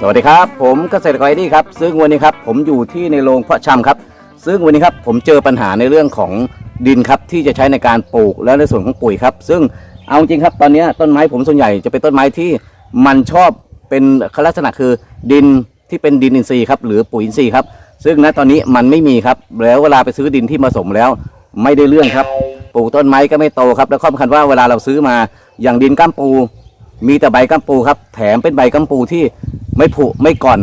สวัสดีครับ ผมเกษตรกรไอดี้ครับ ซึ่งวันนี้ครับผมอยู่ที่ในโรงเพาะชำครับ ซึ่งวันนี้ครับผมเจอปัญหาในเรื่องของดินครับที่จะใช้ในการปลูกและในส่วนของปุ๋ยครับ ซึ่งเอาจริงครับตอนนี้ต้นไม้ผมส่วนใหญ่จะเป็นต้นไม้ที่มันชอบเป็นลักษณะคือดินที่เป็นดินอินทรีย์ครับหรือปุ๋ยอินทรีย์ครับ ซึ่งณตอนนี้มันไม่มีครับ แล้วเวลาไปซื้อดินที่ผสมแล้ว ไม่ได้เรื่องครับ ปลูกต้นไม้ก็ไม่โตครับ แล้วข้อสำคัญว่าเวลาเราซื้อมาอย่างดินก้ามปู มีแต่ใบกัมปูครับ แถมเป็นใบกัมปูที่ไม่ผุไม่ก่อน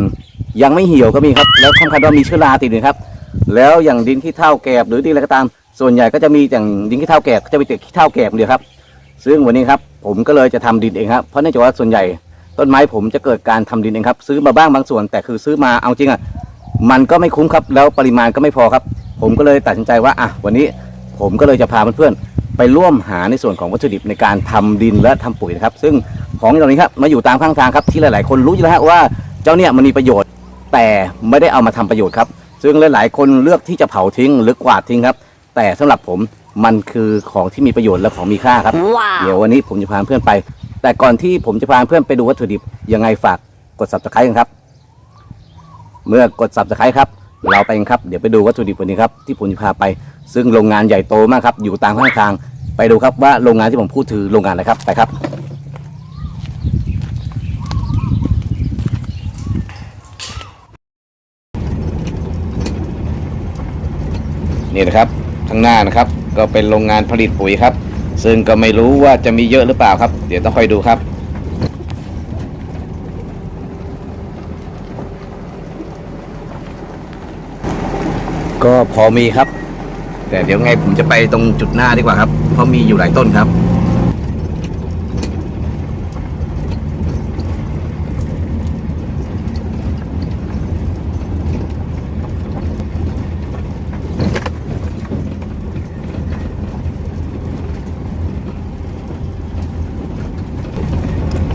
ยังไม่เหี่ยวก็มีครับ แล้วสำคัญว่ามีเชื้อราติดอยู่ครับ แล้วอย่างดินขี้เถ้าแกบหรือดินอะไรก็ตาม ส่วนใหญ่ก็จะมีอย่างดินขี้เถ้าแกบก็จะมีแต่ขี้เถ้าแกบเดียวครับ ซึ่งวันนี้ครับผมก็เลยจะทำดินเองครับ เพราะเนื่องจากว่าส่วนใหญ่ต้นไม้ผมจะเกิดการทำดินเองครับ ซื้อมาบ้างบางส่วน แต่คือซื้อมาเอาจริงอะมันก็ไม่คุ้มครับ แล้วปริมาณก็ไม่พอครับ ผมก็เลยตัดสินใจว่าอะวันนี้ผมก็เลยจะพาเพื่อนๆไปร่วมหาในส่วนของวัตถุดิบในการทำดินและทำปุ๋ยนะครับ ซึ่ง ของเหล่านี้ครับมาอยู่ตามข้างทางครับที่หลาย ๆ คนรู้อยู่แล้วฮะว่าเจ้าเนี่ยมันมีประโยชน์ แต่ไม่ได้เอามาทำประโยชน์ครับซึ่งหลาย ๆ คนเลือกที่จะเผาทิ้งหรือกวาดทิ้งครับ แต่สำหรับผมมันคือของที่มีประโยชน์และของมีค่าครับเดี๋ยววันนี้ผมจะพาเพื่อนไป แต่ก่อนที่ผมจะพาเพื่อนไปดูวัตถุดิบยังไงฝากกด subscribe กันครับ เมื่อกด subscribe ครับ เราไปกันครับ เดี๋ยวไปดูวัตถุดิบวันนี้ครับที่ผมจะพาไป ซึ่งโรงงานใหญ่โตมากครับ อยู่ตามข้างทาง ไปดูครับว่าโรงงานที่ผมพูดถึงโรงงานอะไรครับ ไปครับ นี่นะครับข้างหน้านะครับ ก็เป็นโรงงานผลิตปุ๋ยครับ ซึ่งก็ไม่รู้ว่าจะมีเยอะหรือเปล่าครับ เดี๋ยวต้องคอยดูครับก็พอมีครับ แต่เดี๋ยวไงผมจะไปตรงจุดหน้าดีกว่าครับ เพราะมีอยู่หลายต้นครับ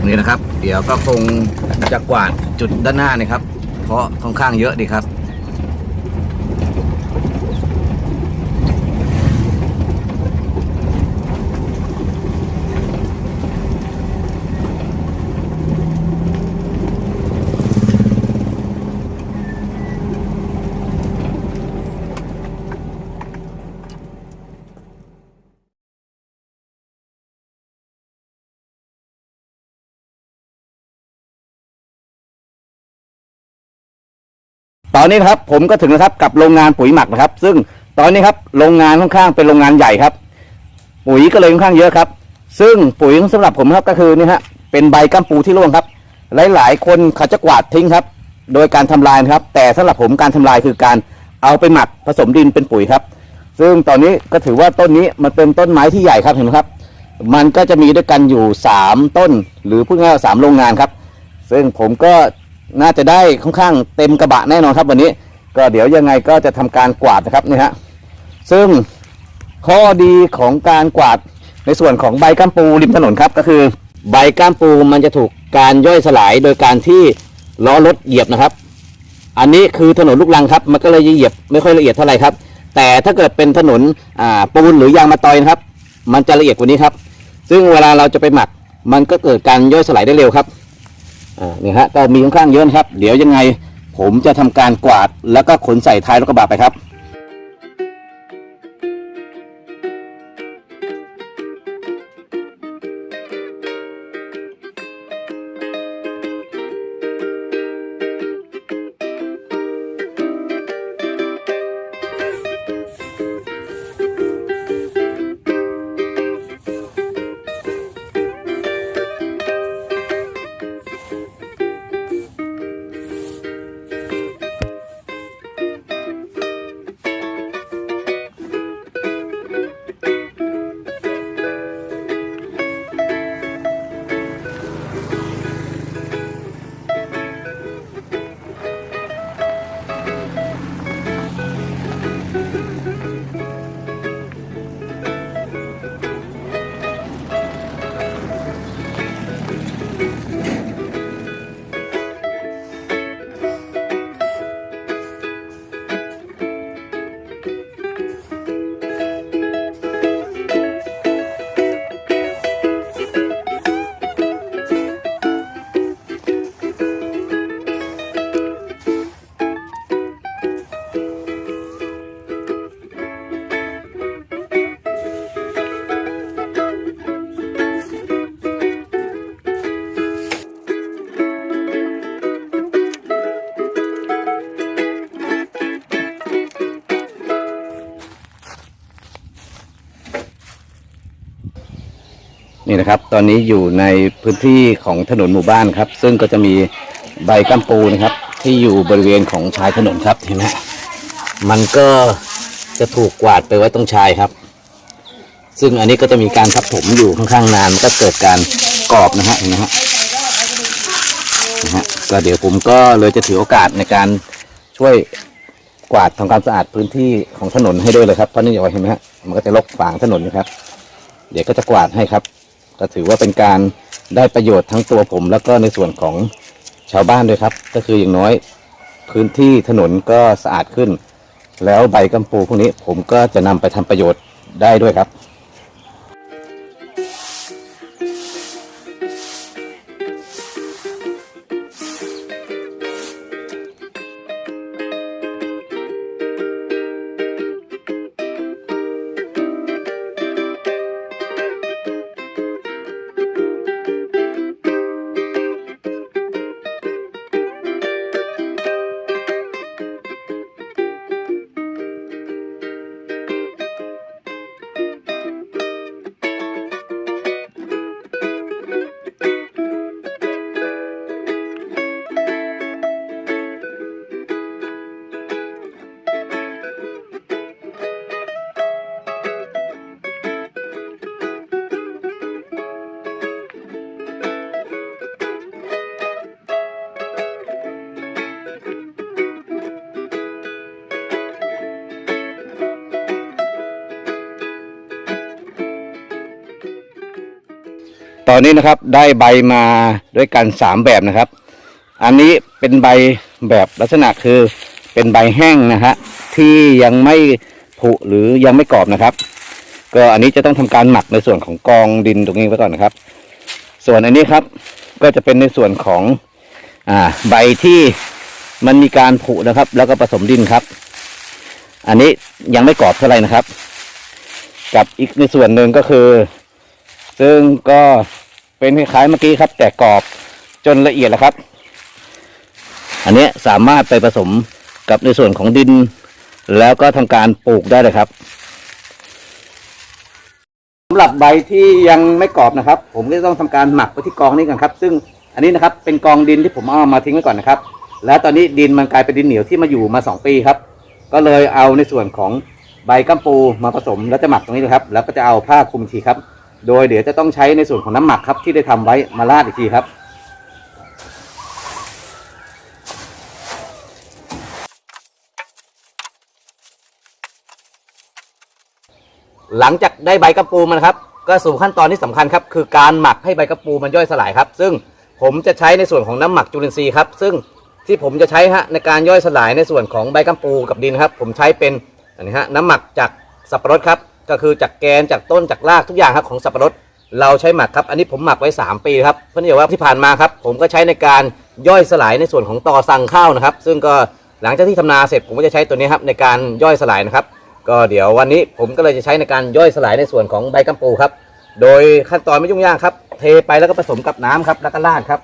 นี่นะครับ เดี๋ยวก็คงจะกวาดจุดด้านหน้านี่ครับ เพราะค่อนข้างเยอะดีครับ ตอนนี้ครับผมก็ถึงนะครับกับโรงงานปุ๋ยหมักนะครับ ซึ่งตอนนี้ครับโรงงานค่อนข้างเป็นโรงงานใหญ่ครับ ปุ๋ยก็เลยค่อนข้างเยอะครับ ซึ่งปุ๋ยสำหรับผมครับก็คือนี่ฮะเป็นใบกัมปูที่ร่วงครับ หลาย ๆ คนเขาจะกวาดทิ้งครับ โดยการทำลายครับ แต่สำหรับผมการทำลายคือการเอาไปหมักผสมดินเป็นปุ๋ยครับ ซึ่งตอนนี้ก็ถือว่าต้นนี้มันเป็นต้นไม้ที่ใหญ่ครับเห็นไหมครับ มันก็จะมีด้วยกันอยู่สามต้น หรือพูดง่ายๆสามโรงงานครับ ซึ่งผมก็ น่าจะได้ค่อนข้างเต็มกระบะแน่นอนครับวันนี้ ก็เดี๋ยวยังไงก็จะทำการกวาดนะครับนี่ฮะซึ่งข้อดีของการกวาดในส่วนของใบก้ามปูริมถนนครับ ก็คือใบก้ามปูมันจะถูกการย่อยสลายโดยการที่ล้อรถเหยียบนะครับ อันนี้คือถนนลูกรังครับ มันก็เลยเหยียบไม่ค่อยละเอียดเท่าไหร่ครับ แต่ถ้าเกิดเป็นถนนปูนหรือยางมะตอยนะครับ มันจะละเอียดกว่านี้ครับ ซึ่งเวลาเราจะไปหมัก มันก็เกิดการย่อยสลายได้เร็วครับ เนี่ฮะก็มีค่อนข้างเยอะนะครับ เดี๋ยวยังไงผมจะทำการกวาดแล้วก็ขนใส่ท้ายรถกระบะไปครับ นี่นะครับ ตอนนี้อยู่ในพื้นที่ของถนนหมู่บ้านครับ ซึ่งก็จะมีใบกัมปูนะครับ ที่อยู่บริเวณของชายถนนครับเห็นไหมมันก็จะถูกกวาดไปไว้ตรงชายครับ ซึ่งอันนี้ก็จะมีการทับถมอยู่ค่อนข้างนานมันก็เกิดการกรอบนะฮะเห็นไหมฮะนะฮะก็เดี๋ยวผมก็เลยจะถือโอกาสในการช่วยกวาดทำความสะอาดพื้นที่ของถนนให้ด้วยเลยครับเพราะนี่อย่าเห็นไหมฮะมันก็จะลกฝางถนนนะครับ เดี๋ยวก็จะกวาดให้ครับ ก็ถือว่าเป็นการได้ประโยชน์ทั้งตัวผม แล้วก็ในส่วนของชาวบ้านด้วยครับ ก็คืออย่างน้อยพื้นที่ถนนก็สะอาดขึ้น แล้วใบกัมปูพวกนี้ผมก็จะนำไปทำประโยชน์ได้ด้วยครับ อนนี้นะครับได้ใบมาด้วยกันสามแบบนะครับ อันนี้เป็นใบแบบลักษณะคือเป็นใบแห้งนะฮะที่ยังไม่ผุหรือยังไม่กรอบนะครับ ก็อันนี้จะต้องทำการหมักในส่วนของกองดินตรงนี้ไว้ก่อนนะครับ ส่วนอันนี้ครับก็จะเป็นในส่วนของอ่าใบที่มันมีการผุนะครับ แล้วก็ผสมดินครับ อันนี้ยังไม่กรอบเท่าไหร่นะครับ กับอีกในส่วนหนึ่งก็คือ ซึ่งก็ เป็นคล้ายเมื่อกี้ครับ แต่กรอบจนละเอียดแล้วครับ อันนี้สามารถไปผสมกับในส่วนของดิน แล้วก็ทำการปลูกได้เลยครับสำหรับใบที่ยังไม่กรอบนะครับ ผมก็ต้องทำการหมักไว้ที่กองนี้ก่อนครับ ซึ่งอันนี้นะครับเป็นกองดินที่ผมเอามาทิ้งไว้ก่อนนะครับ แล้วตอนนี้ดินมันกลายเป็นดินเหนียวที่มาอยู่มาสองปีครับ ก็เลยเอาในส่วนของใบกัมปูมาผสมแล้วจะหมักตรงนี้นะครับ แล้วก็จะเอาผ้าคลุมอีกทีครับ โดยเดี๋ยวจะต้องใช้ในส่วนของน้ำหมักครับที่ได้ทำไว้มาราดอีกทีครับ หลังจากได้ใบกระปูมานครับ ก็สู่ขั้นตอนที่สำคัญครับ คือการหมักให้ใบกระปูมันย่อยสลายครับ ซึ่งผมจะใช้ในส่วนของน้ำหมักจุลินทรีย์ครับ ซึ่งที่ผมจะใช้ฮะในการย่อยสลายในส่วนของใบกระปูกับดินครับ ผมใช้เป็นอันนี้ฮะน้ำหมักจากสับปะรดครับ ก็คือจากแกนจากต้นจากรากทุกอย่างครับของสับปะรดเราใช้หมักครับ อันนี้ผมหมักไว้ 3 ปีครับเพราะนี่ว่าที่ผ่านมาครับ ผมก็ใช้ในการย่อยสลายในส่วนของตอสั่งข้าวนะครับ ซึ่งก็หลังจากที่ทำนาเสร็จผมก็จะใช้ตัวนี้ครับในการย่อยสลายนะครับ ก็เดี๋ยววันนี้ผมก็เลยจะใช้ในการย่อยสลายในส่วนของใบกัมปูครับ โดยขั้นตอนไม่ยุ่งยากครับ เทไปแล้วก็ผสมกับน้ำครับแล้วก็ราดครับ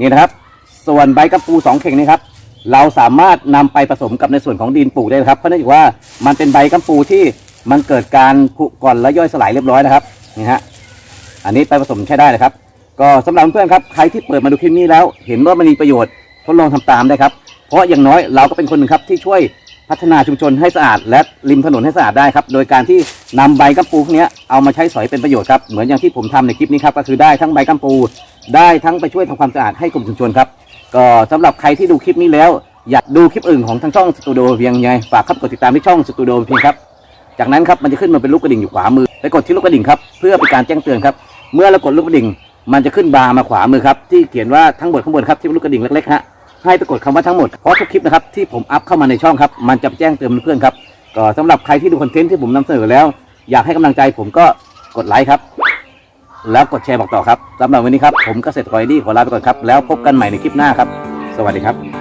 นี่นะครับ ส่วนใบกัมปูสองเข่งนี้ครับ เราสามารถนำไปผสมกับในส่วนของดินปลูกได้นะครับ เพราะนื่องจากว่ามันเป็นใบกัมปูที่มันเกิดการผุก่อนและย่อยสลายเรียบร้อยนะครับนี่ฮะอันนี้ไปผสมใช้ได้นะครับ ก็สำหรับเพื่อนครับใครที่เปิดมาดูคลิปนี้แล้ว เห็นว่ามันมีประโยชน์ทดลองทำตามได้ครับ เพราะอย่างน้อยเราก็เป็นคนหนึ่งครับที่ช่วยพัฒนาชุมชนให้สะอาด และริมถนนให้สะอาดได้ครับ โดยการที่นำใบกัมปูพวกนี้เอามาใช้สอยเป็นประโยชน์ครับ เหมือนอย่างที่ผมทำในคลิปนี้ครับ ก็คือได้ทั้งใบกัมปู ได้ทั้งไปช่วยทำความสะอาดให้กลุ่มชุมชนครับ ก็สำหรับใครที่ดูคลิปนี้แล้ว อยากดูคลิปอื่นของทางช่องสตูดิโอเพียงไงฝากครับกดติดตามที่ช่องสตูดิโอเพียงครับ จากนั้นครับมันจะขึ้นมาเป็นลูกกระดิ่งอยู่ขวามือไปกดที่ลูกกระดิ่งครับเพื่อเป็นการแจ้งเตือนครับ เมื่อเรากดลูกกระดิ่ง มันจะขึ้นบาร์มาขวามือครับที่เขียนว่าทั้งหมดข้างบนครับที่เป็นลูกกระดิ่งเล็กๆฮะให้ไปกดคำว่าทั้งหมดเพราะทุกคลิปนะครับที่ผมอัพเข้ามาในช่องครับมันจะแจ้งเตือนเพื่อนๆครับก็สำหรับใครที่ดูคอนเทนต์ที่ผมนำเสนอแล้ว อยากให้กำลังใจผมก็กดไลค์ครับ แล้วกดแชร์บอกต่อครับสำหรับวันนี้ครับผมเกษตรกรดีขอลาไปก่อนครับแล้วพบกันใหม่ในคลิปหน้าครับ สวัสดีครับ